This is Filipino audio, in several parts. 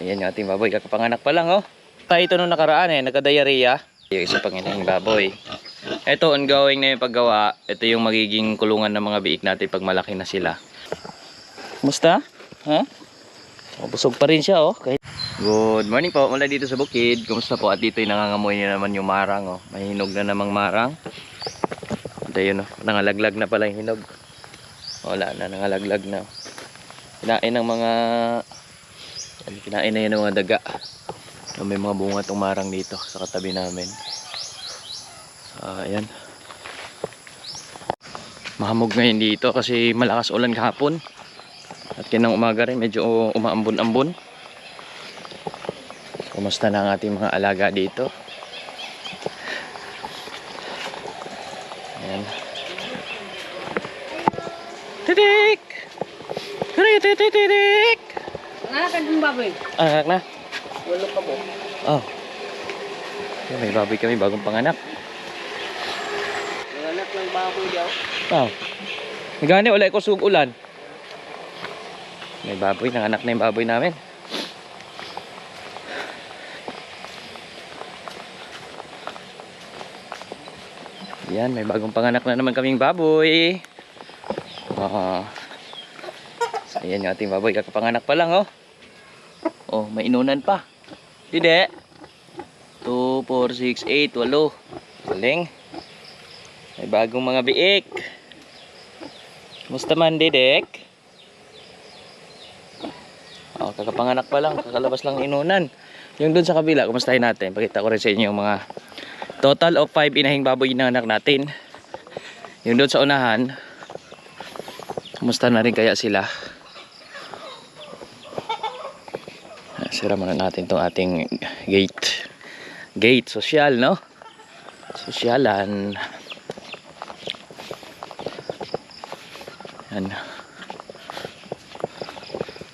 Ayan yung ating baboy. Kakapanganak pa lang, oh. Tayo ito nung nakaraan, eh. Nagka-diarrhea. Yung isa pang baboy. Ito, ongoing na yung paggawa. Ito yung magiging kulungan ng mga biik natin pag malaki na sila. Kumusta? Ha? Oh, busog pa rin siya, oh. Kahit... Good morning po. Mula dito sa bukid. Kumusta po? At dito'y nangangamoy na naman yung marang, oh. May hinog na namang marang. At ayun, oh. Nangalaglag na pala yung hinog. Wala na, nangalaglag na. Kinain ng mga... Ano, kinain na yun ng mga daga. May mga bunga tong marang dito sa katabi namin. Ah, ayan. Mahamog ngayon dito kasi malakas ulan kahapon. At kinang umaga rin medyo umaambon-ambon. Kumusta na ang ating mga alaga dito? Ayan. Titik! Titik, titik, Nangakan yung baboy. Anak na? Walo ka mo. Oh. Ayan, May baboy kami bagong panganak. Nanganak ng baboy daw. Wow. Gani, wala ko sug ulan. May baboy, nanganak na yung baboy namin. Yan, may bagong panganak na naman kaming baboy. Ah. So, ayan yung ating baboy. Kakapanganak pa lang, oh. Oh, may inunan pa. Dide. 2, 4, 6, 8, 8. Galing. May bagong mga biik. Musta man, Dedek? Oh, kakapanganak pa lang. Kakalabas lang ng inunan. Yung dun sa kabila, kumustahin natin. Pakita ko rin sa inyo yung mga total of 5 inahing baboy na anak natin. Yung doon sa unahan, kumusta na rin kaya sila? Sira muna natin tong ating gate. Gate, social, no? Sosyalan. Yan.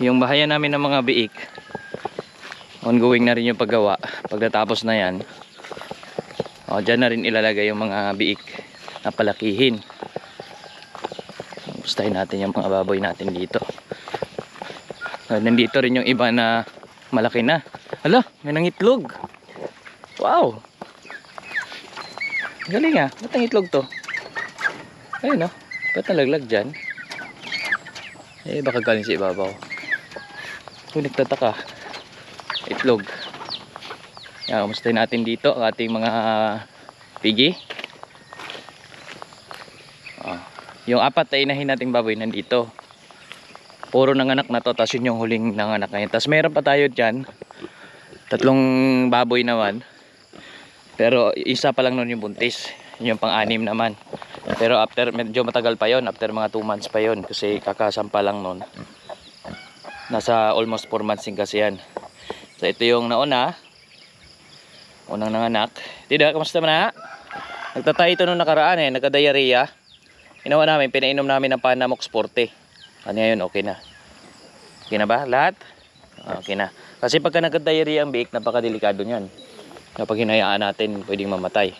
Yung bahayan namin ng mga biik, ongoing na rin yung paggawa. Pagkatapos na yan, o, dyan na rin ilalagay yung mga biik na palakihin. Gustahin natin yung mga baboy natin dito. Nandito rin yung iba na malaki na. Hala, may nangitlog. Wow! Galing ah. Ba't nangitlog to? Ayun oh. Ba't nalaglag dyan? Eh, baka galing sa ibabaw. Kung nagtataka. Itlog. Yan, kumustahin natin dito ang ating mga pigi. Oh. Yung apat na inahin nating baboy nandito. Puro nanganak na to, tapos yun yung huling nanganak ngayon. Tapos meron pa tayo dyan. Tatlong baboy naman. Pero isa pa lang nun yung buntis. Yun yung pang-anim naman. Pero after, medyo matagal pa yon After mga 2 months pa yon Kasi kakasampa lang nun. Nasa almost 4 months din kasi yan. So ito yung nauna. Unang nanganak. Tida, kamusta na? Nagtatay ito nung nakaraan eh. Nagka-diarrhea. Inawa namin, pinainom namin ng Panamox Forte. Ano ngayon, okay na. Okay na ba? Lahat? Ah, Okay na. Kasi pagka nagka-diarrhea ang biik, napakadelikado niyan. Kapag hinayaan natin, pwedeng mamatay.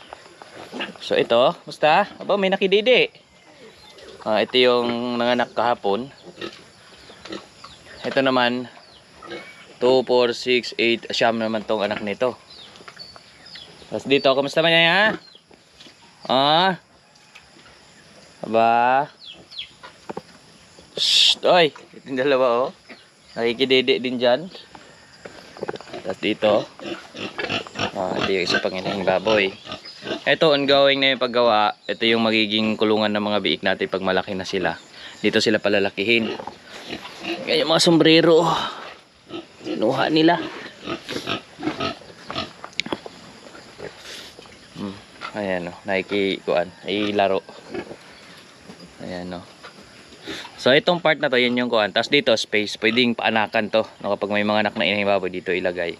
So ito, musta? Aba, may nakididi. Ah, ito yung nanganak kahapon. Ito naman, 2, 4, 6, 8, siyam naman tong anak nito. Tapos dito, kamusta man yan ha? Ah? Aba? Shh, oy, ito yung dalawa oh. Nakikididi din dyan. Tapos dito, ah, ito yung isa pang baboy. Ito, ongoing na yung paggawa. Ito yung magiging kulungan ng mga biik natin pag malaki na sila. Dito sila palalakihin. Kaya mga sombrero, sinuha nila. Hmm. Ayan o, nakikikuan, ay laro. So itong part na to, yun yung kuan. Tapos dito, space, pwedeng paanakan to. No, kapag may mga anak na inahing baboy, dito ilagay.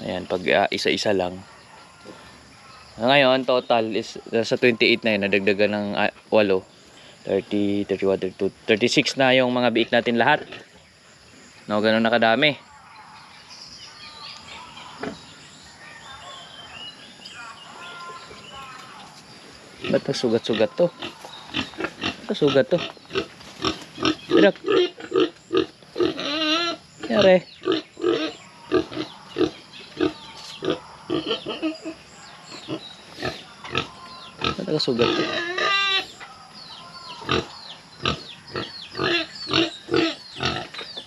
Ayan, pag ah, isa-isa lang. Ngayon, total is uh, sa 28 na yun, nadagdagan ng uh, 8. 30, 31, 32, 36 na yung mga biik natin lahat. No, ganun na kadami. Ba't sugat-sugat to? sugat to. Direk. Yare. Ano Talaga sugat to.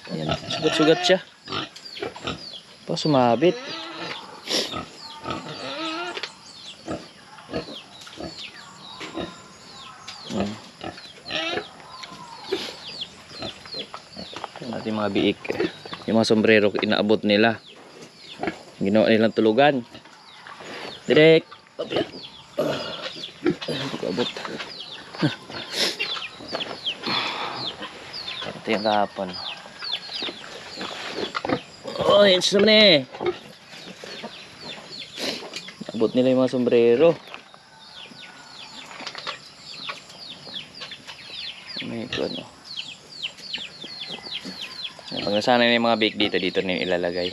Ayan, sugat-sugat siya. Pa sumabit. Natin mga biik. Yung mga sombrero inaabot nila. Ginawa nilang tulugan. Ko abot. Ito yung kahapon. Oh, yun sa naman eh. Abot nila yung mga sombrero. May ito ano. Pag nasanay na yung mga bake dito, dito na ilalagay.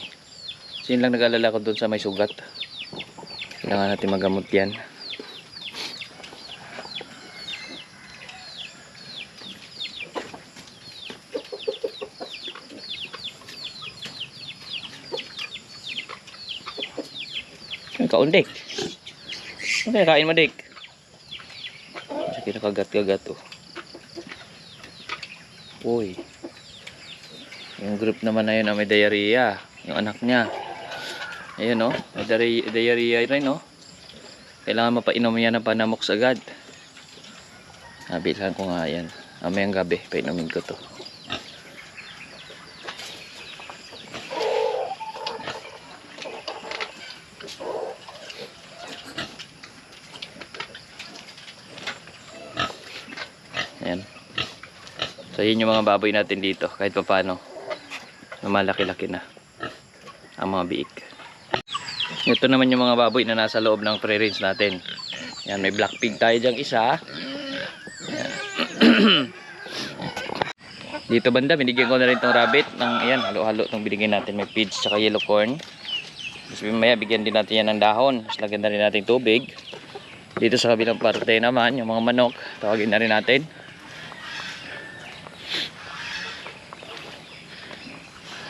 So yun lang nag-alala ko dun sa may sugat. Kailangan natin magamot yan. Kaon, Dik. Ano kaya kain mo, Dik? Sige, nakagat-kagat, oh. Uy. Yung group naman na yun na may diarrhea. Yung anak niya. Ayun, oh. May diarrhea, rin, oh. Kailangan mapainom yan ng panamox agad. Nabilhan ko nga yan. Mamayang gabi, painumin ko to. Ayan. So yun yung mga baboy natin dito kahit pa paano malaki-laki na ang mga biik. Ito naman yung mga baboy na nasa loob ng pre-range natin. Yan, may black pig tayo dyan isa. Dito banda, binigyan ko na rin tong rabbit ng ayan, halo-halo tong binigyan natin. May peach tsaka yellow corn. Tapos maya bigyan din natin yan ng dahon. Tapos lagyan na rin natin tubig. Dito sa kabilang parte naman, yung mga manok, tawagin na rin natin.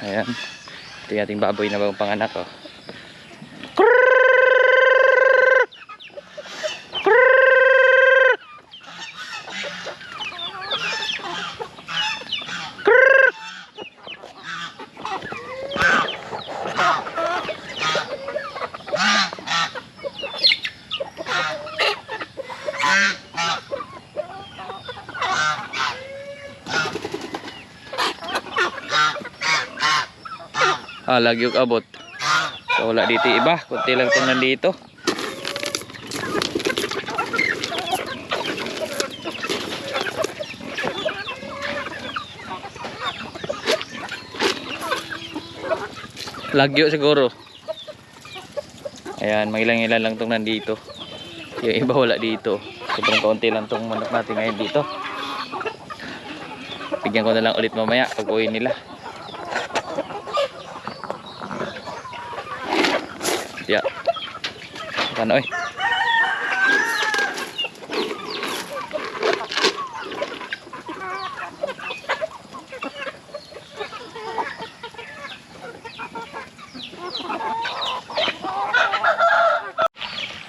Ayan. Ito yung ating baboy na bagong panganak. Oh. Ah, lagi yung abot. So, wala dito iba. Kunti lang itong nandito. Lagyo siguro. Ayan, mangilang-ilan lang itong nandito. Yung iba wala dito. Sobrang kaunti lang itong manok natin ngayon dito. Bigyan ko na lang ulit mamaya pag uwi nila. Ya. Kan oi.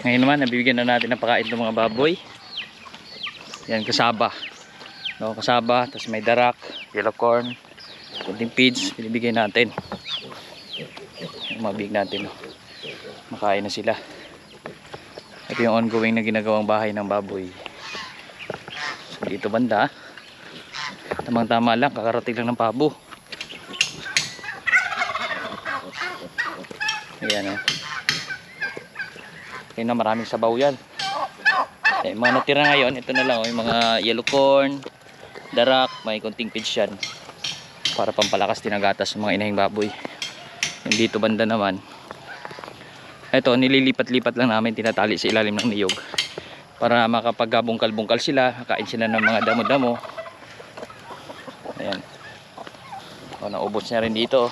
Ngayon naman, nabibigyan na natin ng pakain ng mga baboy. Yan, kasaba. No, kasaba, tapos may darak, yellow corn, kunting feeds, binibigay natin. Yung mga big natin. No makain na sila. Ito yung ongoing na ginagawang bahay ng baboy. So dito banda tamang tama lang kakarating lang ng pabo. Ayan o kaya na maraming sabaw yan. Eh, mga natira ngayon ito na lang o yung mga yellow corn darak may konting pitch yan. Para pampalakas tinagatas ng mga inahing baboy. Yung dito banda naman ito nililipat-lipat lang namin tinatali sa ilalim ng niyog para makapagabungkal-bungkal sila kain sila ng mga damo-damo. Ayan. O naubos niya rin dito.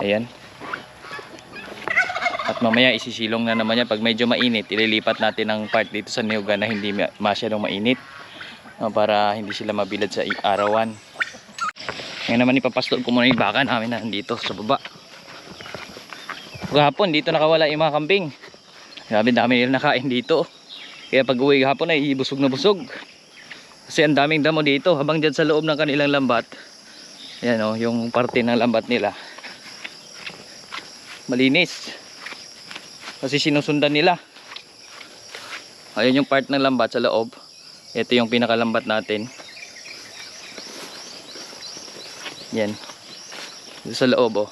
Ayan. At mamaya isisilong na naman yan. Pag medyo mainit ililipat natin ang part dito sa niyugan na hindi masyadong mainit para hindi sila mabilad sa arawan ngayon naman ipapastol ko muna yung baka namin na nandito sa baba. Gahapon dito nakawala yung mga kambing. Grabe dami nila nakain dito. Kaya pag uwi hapon ay busog na busog. Kasi ang daming damo dito habang dyan sa loob ng kanilang lambat. Yan o, yung parte ng lambat nila. Malinis. Kasi sinusundan nila. Ayun yung part ng lambat sa loob. Ito yung pinakalambat natin. Yan. Dito sa loob oh.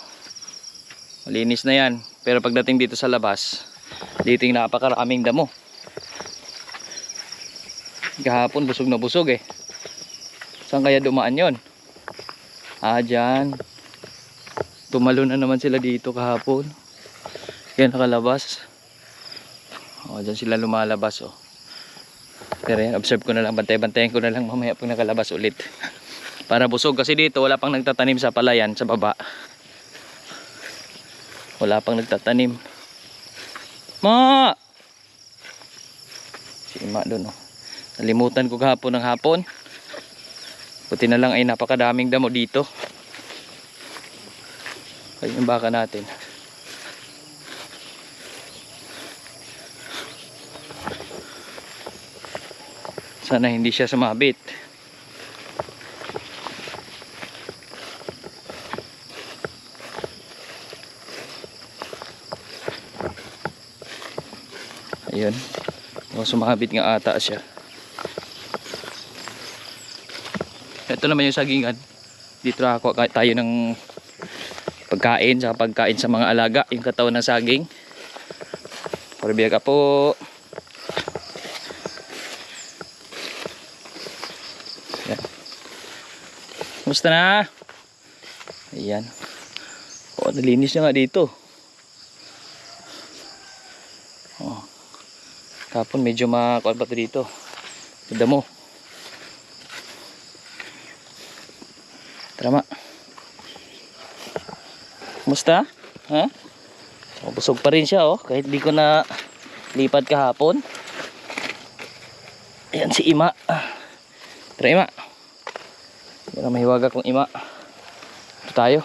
Malinis na yan. Pero pagdating dito sa labas, dito yung napakaraming damo. Kahapon busog na busog eh. Saan kaya dumaan yon? Ah, dyan. Tumalo na naman sila dito kahapon. Yan nakalabas. O, dyan sila lumalabas oh. Pero yan, observe ko na lang, bantay-bantayan ko na lang mamaya pag nakalabas ulit. Para busog kasi dito wala pang nagtatanim sa palayan sa baba. Wala pang nagtatanim. Ma! Si Ma doon oh. Nalimutan ko kahapon ng hapon. Buti na lang ay napakadaming damo dito. Ayun yung baka natin. Sana hindi siya sumabit. Ayun. O, sumabit nga ata siya. Ito naman yung sagingan. Dito na ako tayo ng pagkain sa pagkain sa mga alaga. Yung katawan ng saging. Parbiya ka po. Yan. Kumusta na? Ayan. O, nalinis na nga dito. Kapon medyo makuan pa to dito. Ganda mo. Tara ma. Kumusta? Ha? Oh, busog pa rin siya oh. Kahit di ko na lipat kahapon. Ayan si Ima. Tara Ima. Para mahiwaga kong Ima. Ito tayo.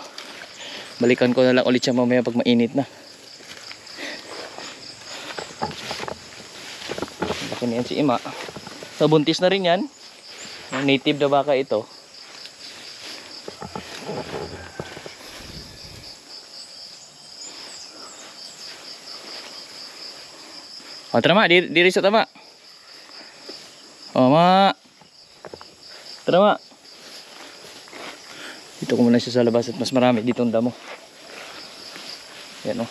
Balikan ko na lang ulit siya mamaya pag mainit na. Laki na yan si Ima. Nabuntis na rin yan. Native na baka ito. O, tara ma. Diri, diri sa tama. O, ma. Tara ma. Dito ko muna siya sa labas at mas marami dito ang damo. Yan o.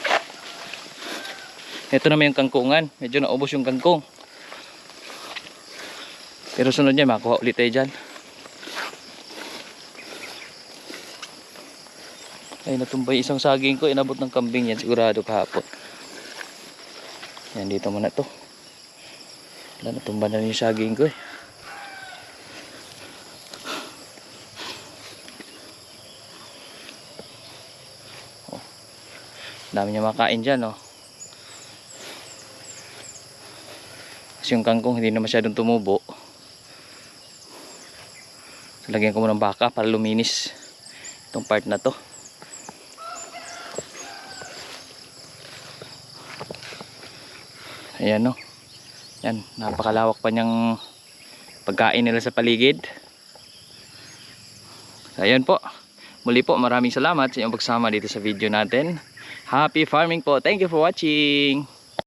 Ito naman yung kangkungan. Medyo naubos yung kangkong. Pero sunod niya, makuha ulit tayo dyan. Ay, natumbay isang saging ko. Inabot ng kambing yan. Sigurado kahapon. Yan, dito muna to. Wala, natumba na yung saging ko eh. Oh. Dami niya makain dyan, oh. Kasi yung kangkong hindi na masyadong tumubo. So, lagyan ko muna ng baka para luminis itong part na to. Ayan no. Yan, napakalawak pa niyang pagkain nila sa paligid. So, ayan po. Muli po, maraming salamat sa inyong pagsama dito sa video natin. Happy farming po. Thank you for watching.